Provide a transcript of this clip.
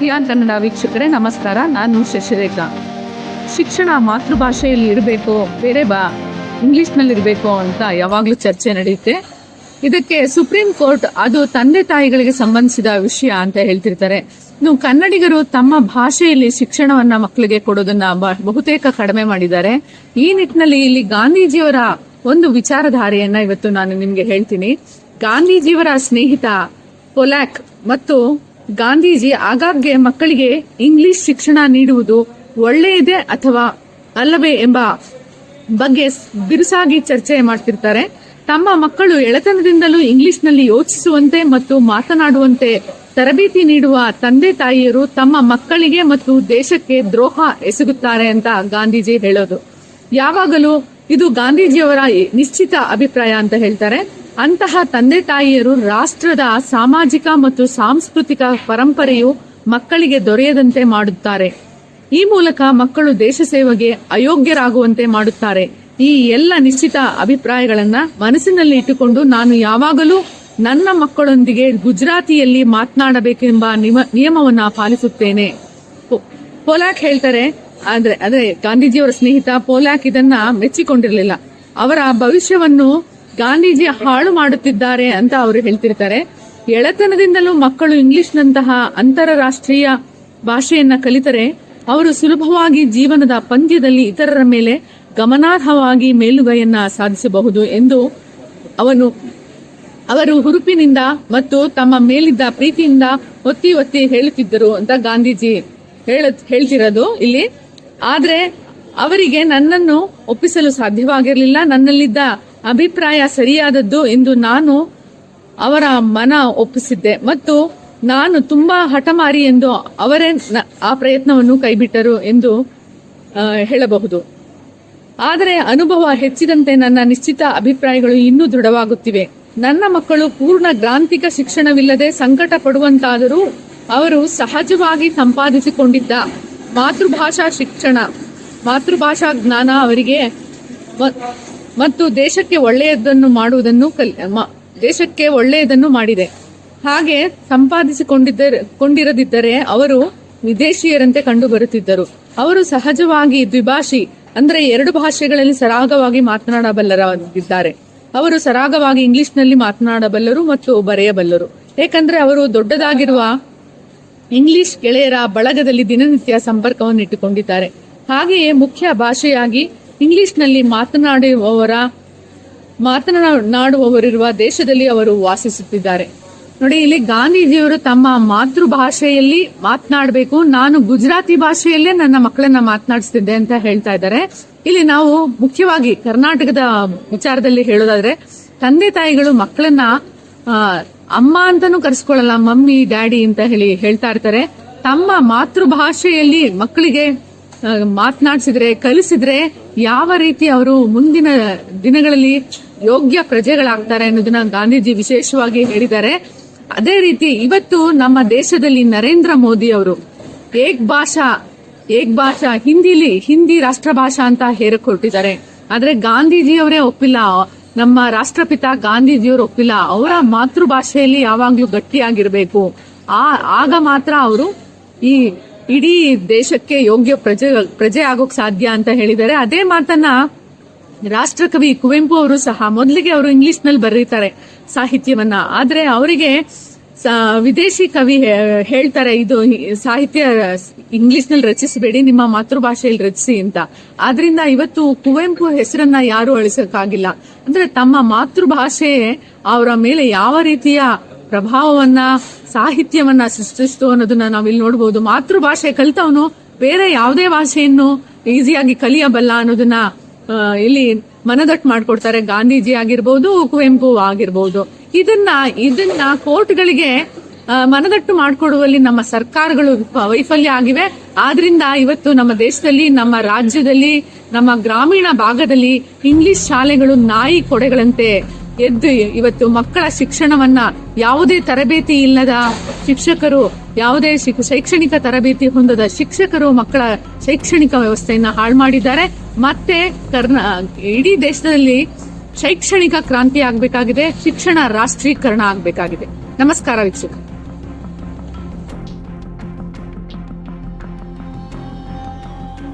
Qian Kannada ವೀಕ್ಷಕರೇ, ನಮಸ್ಕಾರ. ನಾನು ಶಶಿರೇಖಾ. ಶಿಕ್ಷಣ ಮಾತೃಭಾಷೆಯಲ್ಲಿ ಇರಬೇಕು, ಬೇರೆ ಬಾ, ಇಂಗ್ಲಿಷ್ನಲ್ಲಿ ಇರಬೇಕು ಅಂತ ಯಾವಾಗಲೂ ಚರ್ಚೆ ನಡೆಯುತ್ತೆ. ಇದಕ್ಕೆ ಸುಪ್ರೀಂ ಕೋರ್ಟ್ ಅದು ತಂದೆ ತಾಯಿಗಳಿಗೆ ಸಂಬಂಧಿಸಿದ ವಿಷಯ ಅಂತ ಹೇಳ್ತಿರ್ತಾರೆ. ಇನ್ನು ಕನ್ನಡಿಗರು ತಮ್ಮ ಭಾಷೆಯಲ್ಲಿ ಶಿಕ್ಷಣವನ್ನ ಮಕ್ಕಳಿಗೆ ಕೊಡೋದನ್ನ ಬಹುತೇಕ ಕಡಿಮೆ ಮಾಡಿದ್ದಾರೆ. ಈ ನಿಟ್ಟಿನಲ್ಲಿ ಇಲ್ಲಿ ಗಾಂಧೀಜಿಯವರ ಒಂದು ವಿಚಾರಧಾರೆಯನ್ನ ಇವತ್ತು ನಾನು ನಿಮ್ಗೆ ಹೇಳ್ತೀನಿ. ಗಾಂಧೀಜಿಯವರ ಸ್ನೇಹಿತ ಪೊಲ್ಯಾಕ್ ಮತ್ತು ಗಾಂಧೀಜಿ ಆಗಾಗ್ಗೆ ಮಕ್ಕಳಿಗೆ ಇಂಗ್ಲಿಷ್ ಶಿಕ್ಷಣ ನೀಡುವುದು ಒಳ್ಳೆಯದೇ ಅಥವಾ ಅಲ್ಲವೇ ಎಂಬ ಬಗ್ಗೆ ಬಿರುಸಾಗಿ ಚರ್ಚೆ ಮಾಡ್ತಿರ್ತಾರೆ. ತಮ್ಮ ಮಕ್ಕಳು ಎಳೆತನದಿಂದಲೂ ಇಂಗ್ಲಿಷ್ನಲ್ಲಿ ಯೋಚಿಸುವಂತೆ ಮತ್ತು ಮಾತನಾಡುವಂತೆ ತರಬೇತಿ ನೀಡುವ ತಂದೆ ತಾಯಿಯರು ತಮ್ಮ ಮಕ್ಕಳಿಗೆ ಮತ್ತು ದೇಶಕ್ಕೆ ದ್ರೋಹ ಎಸಗುತ್ತಾರೆ ಅಂತ ಗಾಂಧೀಜಿ ಹೇಳೋದು. ಯಾವಾಗಲೂ ಇದು ಗಾಂಧೀಜಿಯವರ ನಿಶ್ಚಿತ ಅಭಿಪ್ರಾಯ ಅಂತ ಹೇಳ್ತಾರೆ. ಅಂತಹ ತಂದೆ ತಾಯಿಯರು ರಾಷ್ಟ್ರದ ಸಾಮಾಜಿಕ ಮತ್ತು ಸಾಂಸ್ಕೃತಿಕ ಪರಂಪರೆಯು ಮಕ್ಕಳಿಗೆ ದೊರೆಯದಂತೆ ಮಾಡುತ್ತಾರೆ. ಈ ಮೂಲಕ ಮಕ್ಕಳು ದೇಶ ಸೇವೆಗೆ ಅಯೋಗ್ಯರಾಗುವಂತೆ ಮಾಡುತ್ತಾರೆ. ಈ ಎಲ್ಲ ನಿಶ್ಚಿತ ಅಭಿಪ್ರಾಯಗಳನ್ನ ಮನಸ್ಸಿನಲ್ಲಿ ಇಟ್ಟುಕೊಂಡು ನಾನು ಯಾವಾಗಲೂ ನನ್ನ ಮಕ್ಕಳೊಂದಿಗೆ ಗುಜರಾತಿಯಲ್ಲಿ ಮಾತನಾಡಬೇಕೆಂಬ ನಿಯಮವನ್ನ ಪಾಲಿಸುತ್ತೇನೆ. ಪೋಲಾಕ್ ಹೇಳ್ತಾರೆ, ಅಂದ್ರೆ ಅದೇ ಗಾಂಧೀಜಿಯವರ ಸ್ನೇಹಿತ ಪೋಲಾಕ್ ಇದನ್ನ ಮೆಚ್ಚಿಕೊಂಡಿರಲಿಲ್ಲ. ಅವರ ಭವಿಷ್ಯವನ್ನು ಗಾಂಧೀಜಿ ಹಾಳು ಮಾಡುತ್ತಿದ್ದಾರೆ ಅಂತ ಅವರು ಹೇಳ್ತಿರ್ತಾರೆ. ಎಳೆತನದಿಂದಲೂ ಮಕ್ಕಳು ಇಂಗ್ಲಿಷ್ನಂತಹ ಅಂತಾರಾಷ್ಟ್ರೀಯ ಭಾಷೆಯನ್ನ ಕಲಿತರೆ, ಅವರು ಸುಲಭವಾಗಿ ಜೀವನದ ಪಂದ್ಯದಲ್ಲಿ ಇತರರ ಮೇಲೆ ಗಮನಾರ್ಹವಾಗಿ ಮೇಲುಗೈಯನ್ನ ಸಾಧಿಸಬಹುದು ಎಂದು ಅವನು, ಅವರು ಹುರುಪಿನಿಂದ ಮತ್ತು ತಮ್ಮ ಮೇಲಿದ್ದ ಪ್ರೀತಿಯಿಂದ ಒತ್ತಿ ಒತ್ತಿ ಹೇಳುತ್ತಿದ್ದರು ಅಂತ ಗಾಂಧೀಜಿ ಹೇಳ, ಹೇಳ್ತಿರೋದು ಇಲ್ಲಿ. ಆದ್ರೆ ಅವರಿಗೆ ನನ್ನನ್ನು ಒಪ್ಪಿಸಲು ಸಾಧ್ಯವಾಗಿರಲಿಲ್ಲ. ನನ್ನಲ್ಲಿದ್ದ ಅಭಿಪ್ರಾಯ ಸರಿಯಾದದ್ದು ಎಂದು ನಾನು ಅವರ ಮನ ಒಪ್ಪಿಸಿದ್ದೆ. ಮತ್ತು ನಾನು ತುಂಬಾ ಹಠಮಾರಿ ಎಂದು ಅವರೇ ಆ ಪ್ರಯತ್ನವನ್ನು ಕೈಬಿಟ್ಟರು ಎಂದು ಹೇಳಬಹುದು. ಆದರೆ ಅನುಭವ ಹೆಚ್ಚಿದಂತೆ ನನ್ನ ನಿಶ್ಚಿತ ಅಭಿಪ್ರಾಯಗಳು ಇನ್ನೂ ದೃಢವಾಗುತ್ತಿವೆ. ನನ್ನ ಮಕ್ಕಳು ಪೂರ್ಣ ಗ್ರಾಂಥಿಕ ಶಿಕ್ಷಣವಿಲ್ಲದೆ ಸಂಕಟ ಪಡುವಂತಾದರೂ ಅವರು ಸಹಜವಾಗಿ ಸಂಪಾದಿಸಿಕೊಂಡಿದ್ದ ಮಾತೃಭಾಷಾ ಶಿಕ್ಷಣ, ಮಾತೃಭಾಷಾ ಜ್ಞಾನ ಅವರಿಗೆ ಮತ್ತು ದೇಶಕ್ಕೆ ಒಳ್ಳೆಯದನ್ನು ಮಾಡುವುದನ್ನು ಕಲ್ ದೇಶಕ್ಕೆ ಒಳ್ಳೆಯದನ್ನು ಮಾಡಿದೆ. ಹಾಗೆ ಸಂಪಾದಿಸಿಕೊಂಡಿದ್ದರೆ ಕೊಂಡಿರದಿದ್ದರೆ ಅವರು ವಿದೇಶಿಯರಂತೆ ಕಂಡು ಬರುತ್ತಿದ್ದರು ಅವರು ಸಹಜವಾಗಿ ದ್ವಿಭಾಷಿ, ಅಂದರೆ ಎರಡು ಭಾಷೆಗಳಲ್ಲಿ ಸರಾಗವಾಗಿ ಮಾತನಾಡಬಲ್ಲರಾಗಿದ್ದಾರೆ ಅವರು ಸರಾಗವಾಗಿ ಇಂಗ್ಲಿಷ್ನಲ್ಲಿ ಮಾತನಾಡಬಲ್ಲರು ಮತ್ತು ಬರೆಯಬಲ್ಲರು. ಏಕೆಂದರೆ ಅವರು ದೊಡ್ಡದಾಗಿರುವ ಇಂಗ್ಲಿಷ್ ಗೆಳೆಯರ ಬಳಗದಲ್ಲಿ ದಿನನಿತ್ಯ ಸಂಪರ್ಕವನ್ನು ಇಟ್ಟುಕೊಂಡಿದ್ದಾರೆ ಹಾಗೆಯೇ ಮುಖ್ಯ ಭಾಷೆಯಾಗಿ ಇಂಗ್ಲಿಷ್ನಲ್ಲಿ ಮಾತನಾಡುವವರ, ಮಾತನಾಡುವವರಿರುವ ದೇಶದಲ್ಲಿ ಅವರು ವಾಸಿಸುತ್ತಿದ್ದಾರೆ. ನೋಡಿ, ಇಲ್ಲಿ ಗಾಂಧೀಜಿಯವರು ತಮ್ಮ ಮಾತೃಭಾಷೆಯಲ್ಲಿ ಮಾತನಾಡಬೇಕು. ನಾನು ಗುಜರಾತಿ ಭಾಷೆಯಲ್ಲೇ ನನ್ನ ಮಕ್ಕಳನ್ನ ಮಾತನಾಡಿಸ್ತಿದ್ದೆ ಅಂತ ಹೇಳ್ತಾ ಇದ್ದಾರೆ. ಇಲ್ಲಿ ನಾವು ಮುಖ್ಯವಾಗಿ ಕರ್ನಾಟಕದ ವಿಚಾರದಲ್ಲಿ ಹೇಳೋದಾದ್ರೆ, ತಂದೆ ತಾಯಿಗಳು ಮಕ್ಕಳನ್ನ ಅಮ್ಮ ಅಂತಾನೂ ಕರೆಸ್ಕೊಳ್ಳಲ್ಲ, ಮಮ್ಮಿ, ಡ್ಯಾಡಿ ಅಂತ ಹೇಳಿ ಹೇಳ್ತಾ ಇರ್ತಾರೆ. ತಮ್ಮ ಮಾತೃಭಾಷೆಯಲ್ಲಿ ಮಕ್ಕಳಿಗೆ ಮಾತನಾಡಿಸಿದ್ರೆ, ಕಲಿಸಿದ್ರೆ ಯಾವ ರೀತಿ ಅವರು ಮುಂದಿನ ದಿನಗಳಲ್ಲಿ ಯೋಗ್ಯ ಪ್ರಜೆಗಳಾಗ್ತಾರೆ ಅನ್ನೋದನ್ನ ಗಾಂಧೀಜಿ ವಿಶೇಷವಾಗಿ ಹೇಳಿದ್ದಾರೆ. ಅದೇ ರೀತಿ ಇವತ್ತು ನಮ್ಮ ದೇಶದಲ್ಲಿ ನರೇಂದ್ರ ಮೋದಿ ಅವರು ಏಕ್ ಭಾಷಾ ಏಕ್ ಭಾಷಾ, ಹಿಂದಿಲಿ ಹಿಂದಿ ರಾಷ್ಟ್ರ ಭಾಷಾ ಅಂತ ಹೇರಕೊಟ್ಟಿದ್ದಾರೆ. ಆದ್ರೆ ಗಾಂಧೀಜಿ ಅವರೇ ಒಪ್ಪಿಲ್ಲ. ನಮ್ಮ ರಾಷ್ಟ್ರಪಿತ ಗಾಂಧೀಜಿಯವರು ಒಪ್ಪಿಲ್ಲ. ಅವರ ಮಾತೃಭಾಷೆಯಲ್ಲಿ ಯಾವಾಗ್ಲೂ ಗಟ್ಟಿಯಾಗಿರ್ಬೇಕು. ಆ, ಆಗ ಮಾತ್ರ ಅವರು ಈ ಇಡೀ ದೇಶಕ್ಕೆ ಯೋಗ್ಯ ಪ್ರಜೆ ಪ್ರಜೆ ಆಗೋಕ್ ಸಾಧ್ಯ ಅಂತ ಹೇಳಿದ್ದಾರೆ. ಅದೇ ಮಾತನ್ನ ರಾಷ್ಟ್ರಕವಿ ಕುವೆಂಪು ಅವರು ಸಹ ಮೊದಲಿಗೆ ಅವರು ಇಂಗ್ಲಿಷ್ನಲ್ಲಿ ಬರೀತಾರೆ ಸಾಹಿತ್ಯವನ್ನ. ಆದ್ರೆ ಅವರಿಗೆ ವಿದೇಶಿ ಕವಿ ಹೇಳ್ತಾರೆ, ಇದು ಸಾಹಿತ್ಯ ಇಂಗ್ಲಿಷ್ನಲ್ಲಿ ರಚಿಸಬೇಡಿ, ನಿಮ್ಮ ಮಾತೃಭಾಷೆಯಲ್ಲಿ ರಚಿಸಿ ಅಂತ. ಆದ್ರಿಂದ ಇವತ್ತು ಕುವೆಂಪು ಹೆಸರನ್ನ ಯಾರು ಅಳಿಸಕ್ಕಾಗಿಲ್ಲ. ಅಂದ್ರೆ ತಮ್ಮ ಮಾತೃಭಾಷೆ ಅವರ ಮೇಲೆ ಯಾವ ರೀತಿಯ ಪ್ರಭಾವವನ್ನ ಸಾಹಿತ್ಯವನ್ನ ಸೃಷ್ಟಿಸ್ತು ಅನ್ನೋದನ್ನ ನಾವಿಲ್ಲಿ ನೋಡಬಹುದು ಮಾತೃಭಾಷೆ ಕಲಿತವನು ಬೇರೆ ಯಾವುದೇ ಭಾಷೆಯನ್ನು ಈಸಿಯಾಗಿ ಕಲಿಯಬಲ್ಲ ಅನ್ನೋದನ್ನ ಇಲ್ಲಿ ಮನದಟ್ಟು ಮಾಡ್ಕೊಡ್ತಾರೆ. ಗಾಂಧೀಜಿ ಆಗಿರ್ಬೋದು, ಕುವೆಂಪು ಆಗಿರ್ಬೋದು. ಇದನ್ನ ಇದನ್ನ ಕೋರ್ಟ್ಗಳಿಗೆ ಮನದಟ್ಟು ಮಾಡಿಕೊಡುವಲ್ಲಿ ನಮ್ಮ ಸರ್ಕಾರಗಳು ವೈಫಲ್ಯ ಆಗಿವೆ. ಆದ್ರಿಂದ ಇವತ್ತು ನಮ್ಮ ದೇಶದಲ್ಲಿ, ನಮ್ಮ ರಾಜ್ಯದಲ್ಲಿ, ನಮ್ಮ ಗ್ರಾಮೀಣ ಭಾಗದಲ್ಲಿ ಇಂಗ್ಲಿಷ್ ಶಾಲೆಗಳು ನಾಯಿ ಕೊಡೆಗಳಂತೆ ಎದ್ದು ಇವತ್ತು ಮಕ್ಕಳ ಶಿಕ್ಷಣವನ್ನ ಯಾವುದೇ ತರಬೇತಿ ಇಲ್ಲದ ಶಿಕ್ಷಕರು, ಯಾವುದೇ ಶಿಕ್- ಶೈಕ್ಷಣಿಕ ತರಬೇತಿ ಹೊಂದದ ಶಿಕ್ಷಕರು ಮಕ್ಕಳ ಶೈಕ್ಷಣಿಕ ವ್ಯವಸ್ಥೆಯನ್ನ ಹಾಳು ಮಾಡಿದ್ದಾರೆ. ಮತ್ತೆ ಕರ್ನಾ, ಇಡೀ ದೇಶದಲ್ಲಿ ಶೈಕ್ಷಣಿಕ ಕ್ರಾಂತಿ ಆಗಬೇಕಾಗಿದೆ, ಶಿಕ್ಷಣ ರಾಷ್ಟ್ರೀಕರಣ ಆಗಬೇಕಾಗಿದೆ. ನಮಸ್ಕಾರ ವೀಕ್ಷಕ